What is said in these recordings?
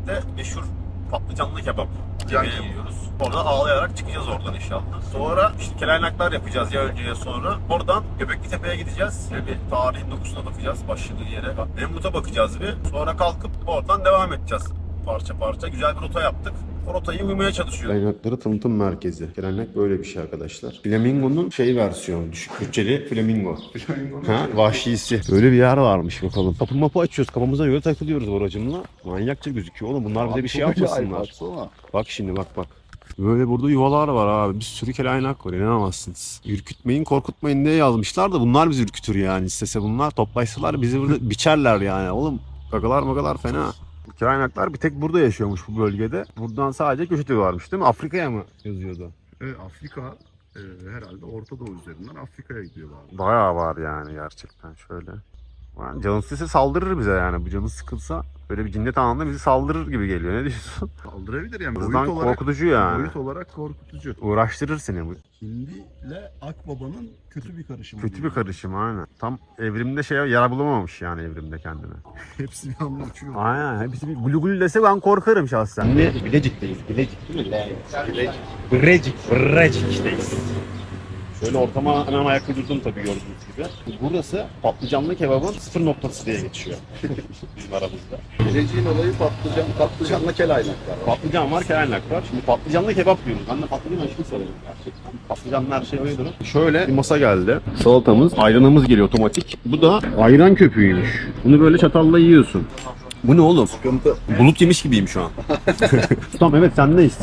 Antep'te meşhur patlıcanlı kebap yemeği yiyoruz. Orada ağlayarak çıkacağız oradan inşallah. Sonra işte kelaynaklar yapacağız ya önce ya sonra. Oradan Göbekli Tepe'ye gideceğiz. Bir tarihin dokusuna bakacağız başladığı yere. Nemrut'a bakacağız bir. Sonra kalkıp oradan devam edeceğiz. Parça parça güzel bir rota yaptık. O rotayı uymaya çalışıyoruz. Kaynakları tanıtım merkezi. Kelanek böyle bir şey arkadaşlar. Flamingo'nun şey versiyonu. Düşük bütçeli flamingo. ha, vahşisi. Böyle bir yer varmış bakalım. Kapı mapı açıyoruz. Kafamıza göre takılıyoruz bu aracımla. Manyakça gözüküyor oğlum. Bunlar bize bir şey yapmasınlar. Bak şimdi bak bak. Böyle burada yuvalar var abi. Bir sürü kelaynak var. İnanamazsınız. Ürkütmeyin, korkutmayın diye yazmışlar da bunlar bizi ürkütür yani. İstese bunlar toplaysalar bizi burada biçerler yani. Oğlum gagalar magalar fena. Bu kelaynaklar bir tek burada yaşıyormuş bu bölgede. Buradan sadece göç ediyorlarmış değil mi? Afrika'ya mı yazıyordu? Evet, Afrika e, herhalde Orta Doğu üzerinden Afrika'ya gidiyorlar. Bayağı var yani gerçekten şöyle. Yani canı saldırır bize yani. Bu canı sıkılsa böyle bir cinnet anında bizi saldırır gibi geliyor. Ne diyorsun? Saldırabilir yani Hızdan boyut olarak, korkutucu yani. boyut olarak korkutucu. Uğraştırır seni bu. Hindi ile Akbaba'nın kötü bir karışımı. Kötü bir karışım aynen. Tam evrimde şey yara bulamamış yani evrimde kendine. Hepsi bir anda uçuyor. Aynen. Hepsi bir gulu gulu dese ben korkarım şahsen. Şimdi Bilecik'teyiz. Bilecik değil mi? Bilecik. Bilecik. Bilecik'teyiz. Şöyle ortama hemen ayak uydurdum tabii gördüğünüz gibi. Burası patlıcanlı kebabın sıfır noktası diye geçiyor bizim aramızda. Geleceğin olayı patlıcan, patlıcanla kelaynaklar. Patlıcan var, kelanak var. Şimdi patlıcanlı kebap diyoruz. Ben de patlıcan aşkı severim gerçekten. Patlıcanlı her şey oydur. Şöyle bir masa geldi. Salatamız, ayranımız geliyor otomatik. Bu da ayran köpüğüymüş. Bunu böyle çatalla yiyorsun. Bu ne oğlum? Sıkıntı. Bulut yemiş gibiyim şu an. Ustam evet sendeyiz.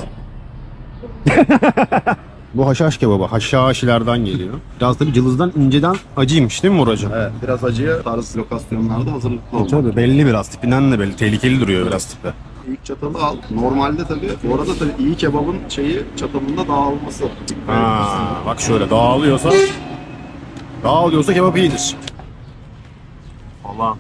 Bu haşhaş kebabı. Haşhaşilerden geliyor. Biraz tabii cılızdan inceden acıymış değil mi Muracım? Evet, biraz acıya tarz lokasyonlarda hazırlıklı olmak. Tabii belli biraz. Tipinden de belli. Tehlikeli duruyor biraz tipi. İlk çatalı al. Normalde tabii, bu arada tabii iyi kebabın şeyi çatalında dağılması. Ha, bak şöyle dağılıyorsa dağılıyorsa kebap iyidir. Allah.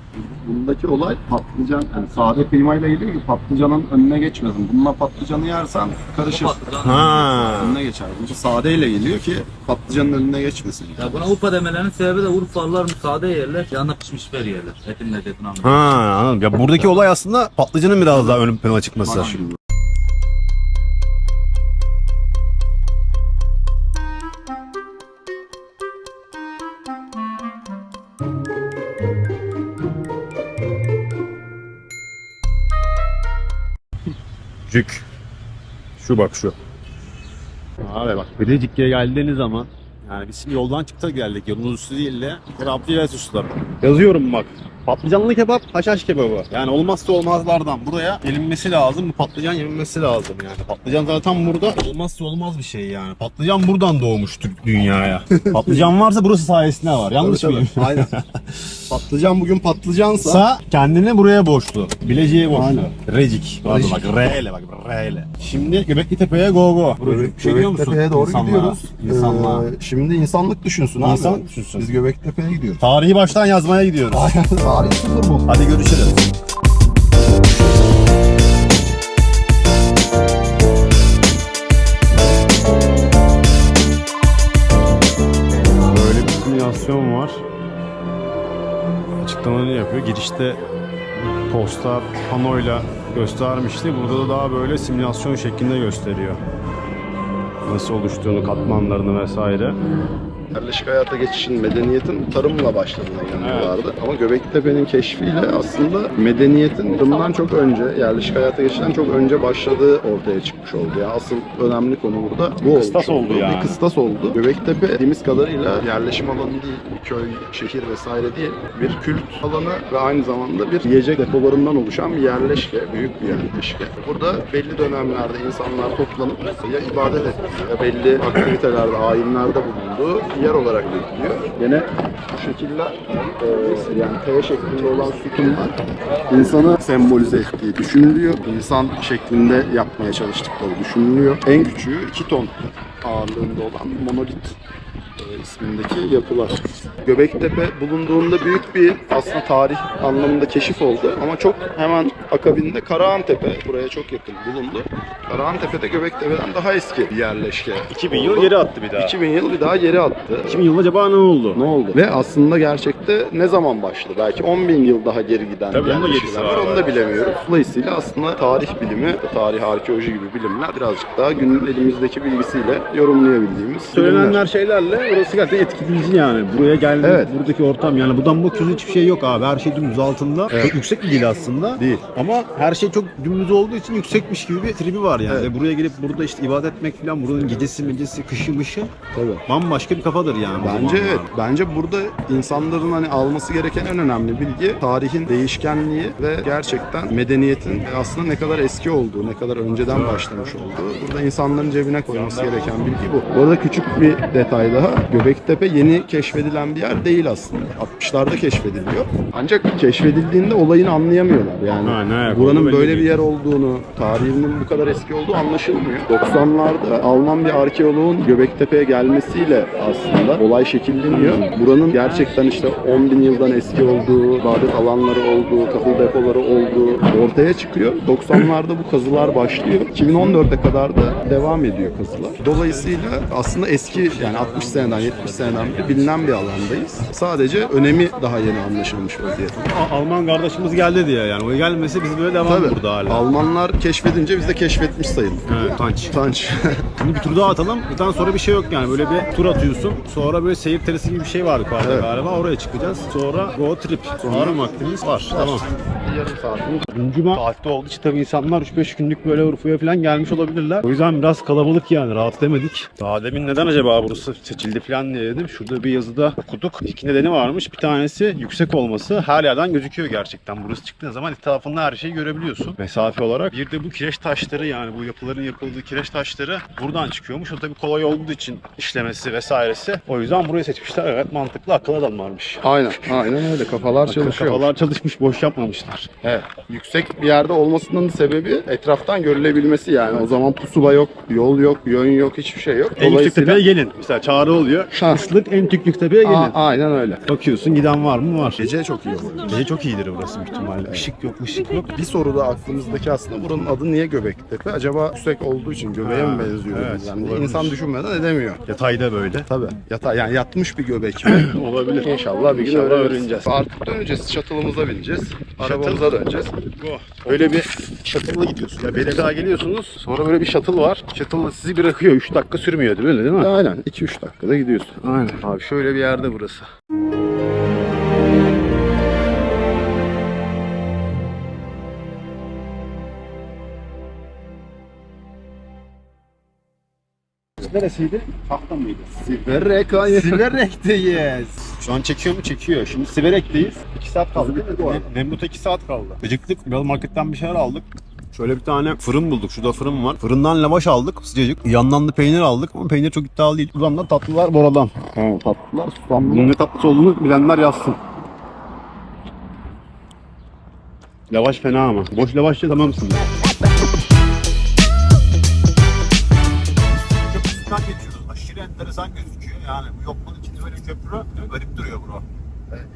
Bundaki olay patlıcan, yani sade kıymayla geliyor ki patlıcanın önüne geçmesin. Bununla patlıcanı yersen karışır. Ha. Önüne geçer. Bu sadeyle geliyor ki patlıcanın önüne geçmesin. Ya buna Urfa demelerinin sebebi de Urfalılar müsaade yerler, yanına pişmiş biber yerler. Etin lezzetini anlıyor. Ha, anladım. Ya buradaki olay aslında patlıcanın biraz daha ön plana çıkması. Bak şimdi. Cük. Şu bak şu. Abi bak Bilecik'e geldiğiniz zaman yani biz şimdi yoldan çıktık geldik. Yolun üstü değil de suslar. Yazıyorum bak. Patlıcanlı kebap, haşhaş kebabı. Yani olmazsa olmazlardan. Buraya gelinmesi lazım. Bu patlıcan yenilmesi lazım yani. Patlıcan zaten burada olmazsa olmaz bir şey yani. Patlıcan buradan doğmuş Türk dünyaya. patlıcan varsa burası sayesinde var. Yanlış Tabii, mıyım? Aynen. patlıcan bugün patlıcansa Sa kendini buraya borçlu. Bileceğe borçlu. Aynen. Recik. Recik. bak R ile bak R ile. Şimdi Göbekli Tepe'ye go go. Bir şey diyor musun? Göbeklitepe'ye doğru İnsanlığa, gidiyoruz. insanlığa. Ee, şimdi insanlık düşünsün abi. İnsanlık düşünsün. Biz Göbeklitepe'ye gidiyoruz. Tarihi baştan yazmaya gidiyoruz. Aynen. Tarih sıfır bu. Hadi görüşürüz. Böyle bir simülasyon var. Açıklamanı yapıyor. Girişte poster panoyla göstermişti. Burada da daha böyle simülasyon şeklinde gösteriyor. Nasıl oluştuğunu, katmanlarını vesaire. Yerleşik hayata geçişin medeniyetin tarımla başladığına inanıyorlardı. Ama Göbeklitepe'nin keşfiyle aslında medeniyetin tarımdan çok önce, yerleşik hayata geçişten çok önce başladığı ortaya çıkmış oldu. Yani asıl önemli konu burada bu Kıstas olmuş oldu yani. Bir kıstas oldu. Göbektepe dediğimiz kadarıyla yerleşim alanı değil, bir köy, şehir vesaire değil. Bir kült alanı ve aynı zamanda bir yiyecek depolarından oluşan bir yerleşke, büyük bir yerleşke. Burada belli dönemlerde insanlar toplanıp ya ibadet ettiği ya belli aktivitelerde, ayinlerde bulunduğu yer olarak görülüyor. Yine bu şekiller e, yani T şeklinde olan sütunlar insanı sembolize ettiği düşünülüyor. İnsan şeklinde yapmaya çalıştıkları düşünülüyor. En küçüğü 2 ton ağırlığında olan monolit e, ismindeki yapılar. Göbektepe bulunduğunda büyük bir aslında tarih anlamında keşif oldu ama çok hemen akabinde Karahantepe buraya çok yakın bulundu. Karahantepe de Göbektepe'den daha eski bir yerleşke. 2000 yıl geri attı bir daha. 2000 yıl bir daha geri attı. 2000 yıl acaba ne oldu? Ne oldu? Ve aslında gerçekte ne zaman başladı? Belki 10 bin yıl daha geri giden Tabii onun da gerisi var. Onu da bilemiyoruz. Dolayısıyla aslında tarih bilimi, tarih arkeoloji gibi bilimler birazcık daha günün elimizdeki bilgisiyle yorumlayabildiğimiz Söylenenler bilimler. şeylerle orası gerçekten etkileyici yani. Buraya geldi Evet. buradaki ortam yani buradan bakıyorsun hiçbir şey yok abi. Her şey dümdüz altında. Çok yüksek bir değil aslında. Değil. Ama her şey çok dümdüz olduğu için yüksekmiş gibi bir tribi var yani. Evet. Ve buraya gelip burada işte ibadet etmek falan buranın gecesi mecesi kışı mışı Tabii. bambaşka bir kafadır yani. Bence evet. Bence burada insanların hani alması gereken en önemli bilgi tarihin değişkenliği ve gerçekten medeniyetin aslında ne kadar eski olduğu, ne kadar önceden başlamış olduğu. Burada insanların cebine koyması gereken bilgi bu. Bu arada küçük bir detay daha. Göbektepe yeni keşfedilen bir yer değil aslında. 60'larda keşfediliyor. Ancak keşfedildiğinde olayını anlayamıyorlar. Yani Ne ayak buranın böyle bir yer olduğunu, tarihinin bu kadar eski olduğu anlaşılmıyor. 90'larda Alman bir arkeoloğun Göbektepe'ye gelmesiyle aslında olay şekilleniyor. Buranın gerçekten işte 10 bin yıldan eski olduğu, ibadet alanları olduğu, tahıl depoları olduğu ortaya çıkıyor. 90'larda bu kazılar başlıyor. 2014'e kadar da devam ediyor kazılar. Dolayısıyla aslında eski yani 60 seneden 70 seneden beri bilinen bir alandayız. Sadece önemi daha yeni anlaşılmış vaziyette. Alman kardeşimiz geldi diye yani. O gelmese biz böyle devam Tabii. burada hala. Almanlar keşfedince biz de keşfetmiş sayılır. Evet, tanç. Utanç. Şimdi bir tur daha atalım. Bundan sonra bir şey yok yani. Böyle bir tur atıyorsun. Sonra böyle seyir terası gibi bir şey var yukarıda Evet. galiba. Oraya çıkacağız. Sonra go trip. Sonra vaktimiz var. Tamam. Yarım. Güncüme saatte olduğu için tabii insanlar 3-5 günlük böyle Urfa'ya falan gelmiş olabilirler. O yüzden biraz kalabalık yani rahat edemedik. Daha demin neden acaba burası seçildi falan diye dedim. Şurada bir yazıda okuduk. İki nedeni varmış. Bir tanesi yüksek olması. Her yerden gözüküyor gerçekten. Burası çıktığın zaman etrafında her şeyi görebiliyorsun. Mesafe olarak. Bir de bu kireç taşları yani bu yapıların yapıldığı kireç taşları buradan çıkıyormuş. O tabii kolay olduğu için işlemesi vesairesi. O yüzden burayı seçmişler. Evet mantıklı akıl adamlarmış. Aynen, aynen öyle. Kafalar çalışıyor. Kafalar çalışmış, boş yapmamışlar. Evet. Yüksek bir yerde olmasının sebebi etraftan görülebilmesi yani. O zaman pusula yok, yol yok, yön yok, hiçbir şey yok. En yüksek tepeye gelin. Mesela çağrı oluyor. Ha. Islık en yüksek tepeye gelin. Aa, aynen öyle. Bakıyorsun giden var mı? Var. Gece çok iyi olur. Gece çok iyidir burası büyük ihtimalle. Işık yok, ışık yok. Bir soru da aklımızdaki aslında buranın adı niye Göbektepe? Acaba yüksek olduğu için göbeğe Ha, mi benziyor? evet, yani olabilir. insan düşünmeden edemiyor. Yatayda böyle. Tabii. Yata yani yatmış bir göbek mi? Olabilir. İnşallah bir gün öğreneceğiz. Artık döneceğiz. Shuttle'ımıza bineceğiz. Arabamıza döneceğiz. Böyle bir shuttle'la gidiyorsun. Ya bir daha geliyorsunuz. Sonra böyle bir shuttle var. Shuttle sizi bırakıyor. 3 dakika sürmüyor değil mi? Değil mi? Aynen. 2-3 dakikada gidiyorsun. Aynen. Abi şöyle bir yerde burası. Neresiydi? Tahta mıydı? Siverek hayır. Siverek'teyiz. Şu an çekiyor mu? Çekiyor. Şimdi Siverek'teyiz. 2 saat kaldı. Ne- Nemrut'a 2 saat kaldı. Acıktık. Biraz marketten bir şeyler aldık. Şöyle bir tane fırın bulduk. Şurada fırın var. Fırından lavaş aldık sıcacık. Yandan da peynir aldık ama peynir çok iddialı değil. Buradan da tatlılar Bora'dan. Tamam tatlılar susamlı. Bunun ne tatlısı olduğunu bilenler yazsın. Lavaş fena ama. Boş lavaşça tamamsın. Yani bu yokluğun içinde böyle köprü garip duruyor bro.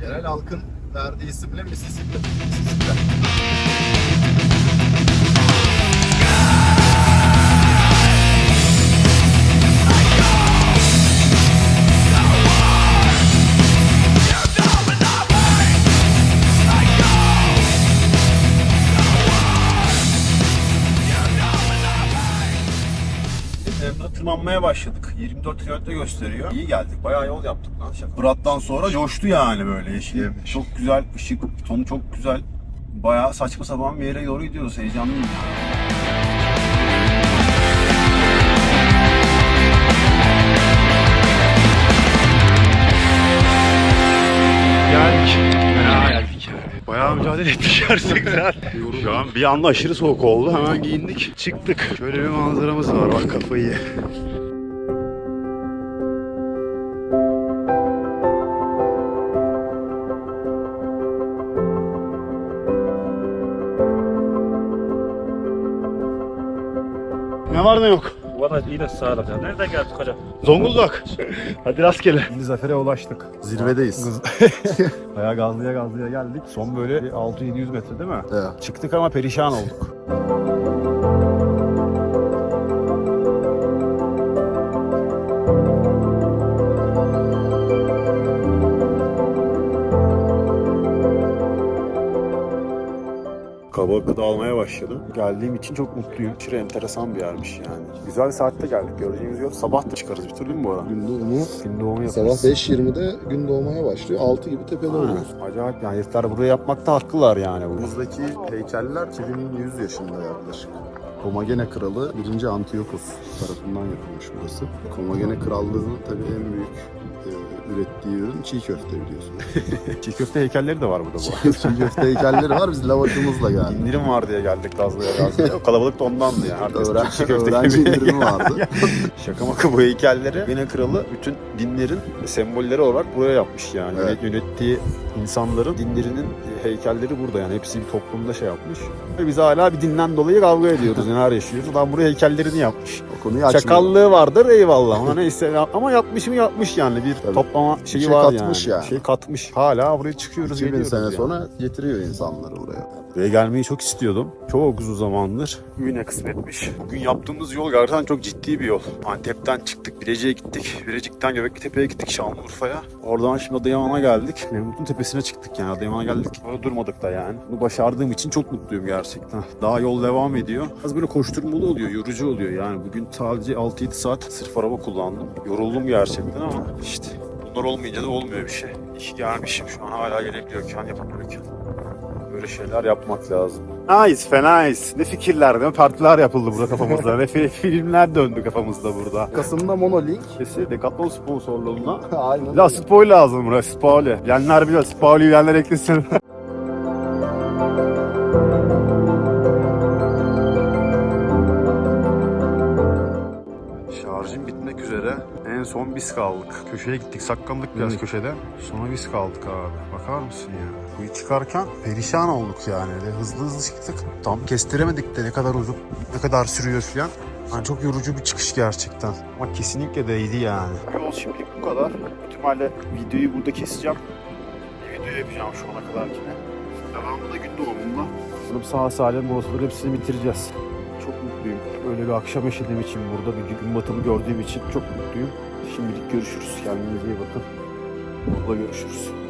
Yerel halkın verdiği isimle Mississippi. Mississippi. 24 kilometre gösteriyor. İyi geldik. Bayağı yol yaptık lan şaka. Fırat'tan sonra coştu yani böyle yeşil. Çok güzel ışık, tonu çok güzel. Bayağı saçma sapan bir yere doğru gidiyoruz. Heyecanlıyım yani. Geldik. Fena geldik yani. Bayağı mücadele ettik gerçekten. Şu an bir anda aşırı soğuk oldu. Hemen giyindik. Çıktık. Şöyle bir manzaramız var. Bak kafayı ye. Ne var ne yok. Valla iyi de sağlık ya. Nereden geldik hocam? Zonguldak. Hadi rastgele. Şimdi zafere ulaştık. Zirvedeyiz. Bayağı gazlıya gazlıya geldik. Son böyle 600-700 metre değil mi? Evet. Çıktık ama perişan olduk. Kaba dağılmaya başladım. Geldiğim için çok mutluyum. Aşırı enteresan bir yermiş yani. Güzel bir saatte geldik. Göreceğimiz yol sabah da çıkarız. Bir değil mi bu ara? Gün doğumu Gün doğumu sabah yaparız. 5.20'de gün doğmaya başlıyor. 6 gibi tepede oluyoruz. Acayip yani herifler buraya yapmakta haklılar yani. Bu. Buradaki heykeller 2100 yaşında yaklaşık. Komagene Kralı 1. Antiyokos tarafından yapılmış burası. Komagene Krallığı'nın tabii en büyük e, ürettiği ürün çiğ köfte biliyorsun. Çiğ köfte heykelleri de var burada bu arada. çiğ köfte heykelleri var biz lavaşımızla geldik. İndirim var diye geldik Gazlı'ya Gazlı'ya. O kalabalık da ondandı yani. Herkes Öğren, çiğ köfte öğrenci yemeye- indirimi vardı. Şaka maka bu heykelleri Gene Kralı bütün dinlerin sembolleri olarak buraya yapmış yani. Evet. Yönet- Yönettiği insanların dinlerinin heykelleri burada yani. Hepsi bir toplumda şey yapmış. Ve biz hala bir dinden dolayı kavga ediyoruz. Neler yaşıyoruz. Adam buraya heykellerini yapmış. O konuyu açmıyor. Çakallığı vardır eyvallah. Ona neyse ama yapmış mı yapmış yani. Bir Tabii. Toplama şeyi şey var katmış yani. yani. Şey katmış. Hala buraya çıkıyoruz 2000 geliyoruz sene yani. sonra getiriyor insanları buraya. Buraya gelmeyi çok istiyordum. Çok uzun zamandır. Bugüne kısmetmiş. Bugün yaptığımız yol gerçekten çok ciddi bir yol. Antep'ten çıktık, Bilecik'e gittik. Bilecik'ten Göbeklitepe'ye gittik Şanlıurfa'ya. Oradan şimdi Adıyaman'a geldik. Nemrut'un tepesine çıktık yani. Adıyaman'a geldik. Orada durmadık da yani. Bunu başardığım için çok mutluyum gerçekten. Daha yol devam ediyor. Az böyle koşturmalı oluyor, yorucu oluyor yani. Bugün sadece 6-7 saat sırf araba kullandım. Yoruldum gerçekten ama işte bunlar olmayınca da olmuyor bir şey. İyi ki gelmişim şu an hala gelebiliyorken, yapabiliyorken. Böyle şeyler yapmak lazım. Nice, fenice. Ne fikirler, ne partiler yapıldı burada kafamızda. ne fi- filmler döndü kafamızda burada. Kasım'da Monolink. Kesi Decathlon sponsorluğuna. Aynen. La spoil lazım buraya, spoil. Bilenler biliyor, spoil'i bilenler eklesin. biz kaldık. Köşeye gittik, saklandık biraz köşede. Sonra biz kaldık abi. Bakar mısın ya? Bu çıkarken perişan olduk yani. Öyle hızlı hızlı çıktık. Tam kestiremedik de ne kadar uzun, ne kadar sürüyor falan. Yani çok yorucu bir çıkış gerçekten. Ama kesinlikle değdi yani. Yol şimdilik bu kadar. İhtimalle videoyu burada keseceğim. Bir video yapacağım şu ana kadarkine. Devamında gün doğumunda. Bunu sağ salim burasıları hepsini bitireceğiz. Çok mutluyum. Böyle bir akşam yaşadığım için burada bir gün batımı gördüğüm için çok mutluyum. Şimdilik görüşürüz. Kendinize iyi bakın. Burada görüşürüz.